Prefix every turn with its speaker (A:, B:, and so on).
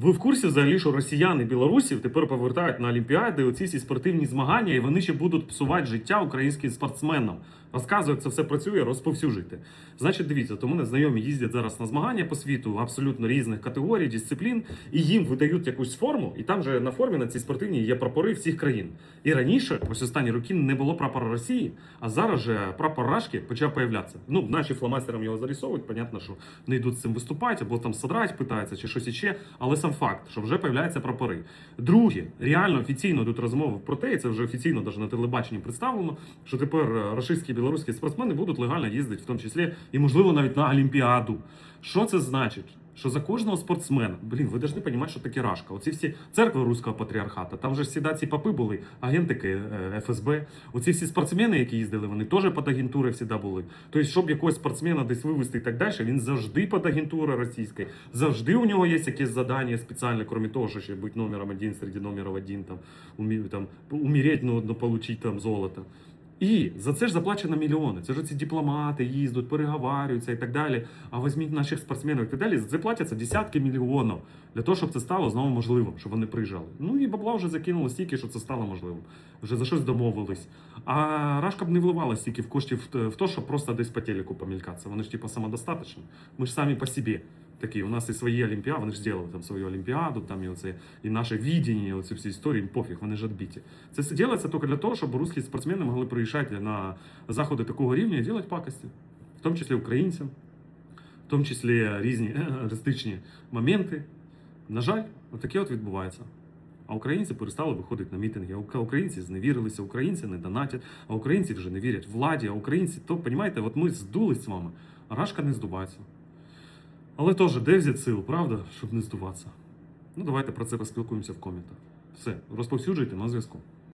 A: Ви в курсі взагалі, що росіяни білорусів тепер повертають на Олімпіади оці всі спортивні змагання, і вони ще будуть псувати життя українським спортсменам. Розказую, як це все працює, розповсюджуйте. Значить, дивіться, то мене знайомі їздять зараз на змагання по світу абсолютно різних категорій, дисциплін, і їм видають якусь форму, і там же на формі на цій спортивній є прапори всіх країн. І раніше, ось останні роки, не було прапора Росії, а зараз же прапор Рашки почав появлятися. Ну, наші фломастерам його зарисовують, понятно, що не йдуть з цим виступати, або там содрать питаються, чи щось іще, але сам факт, що вже появляються прапори. Друге, реально офіційно тут розмови про те, і це вже офіційно навіть на телебаченні представлено, що тепер рашистські рашистські білоруські спортсмени будуть легально їздити, в тому числі і, можливо, навіть на Олімпіаду. Що це значить? Що за кожного спортсмена, блін, ви повинні розуміти, що таке рашка. Оці всі церкви руського патріархата, там же всі ці папи були, агентики е, ФСБ. Оці всі спортсмени, які їздили, вони теж під агентурою завжди були. Тобто, щоб якогось спортсмена десь вивести і так далі, він завжди під агентурою російською. Завжди у нього є якесь завдання спеціальне, крім того, що ще бути номером один серед номерів один, там, умі, там, умереть, ну, ну, получить там золото. І за це ж заплачено мільйони. Це ж ці дипломати їздять, переговарюються і так далі. А візьміть наших спортсменів і так далі. За це платяться десятки мільйонів для того, щоб це стало знову можливим, щоб вони приїжджали. Ну і бабла вже закинули стільки, що це стало можливим. Вже за щось домовились. А Рашка б не вливала стільки в коштів в те, щоб просто десь по телеку помількатися. Вони ж типу самодостаточні. Ми ж самі по собі. Такі, у нас і свої олімпіади, вони ж зробили там свою олімпіаду, там і оце, і наше відіння, оці всі історії, їм пофіг, вони ж відбиті. Це все робиться тільки для того, щоб русські спортсмени могли приїжджати на заходи такого рівня і робити пакості, в тому числі українцям, в тому числі різні аристичні моменти. На жаль, отаке от відбувається. А українці перестали виходити на мітинги. Українці зневірилися, українці не донатять, а українці вже не вірять владі, а українці, то, розумієте, от ми здулись з вами, а рашка не здувається. Але теж, де взяти сил, правда, щоб не здуватися? Ну, давайте про це поспілкуємося в коментах. Все, розповсюджуйте на зв'язку.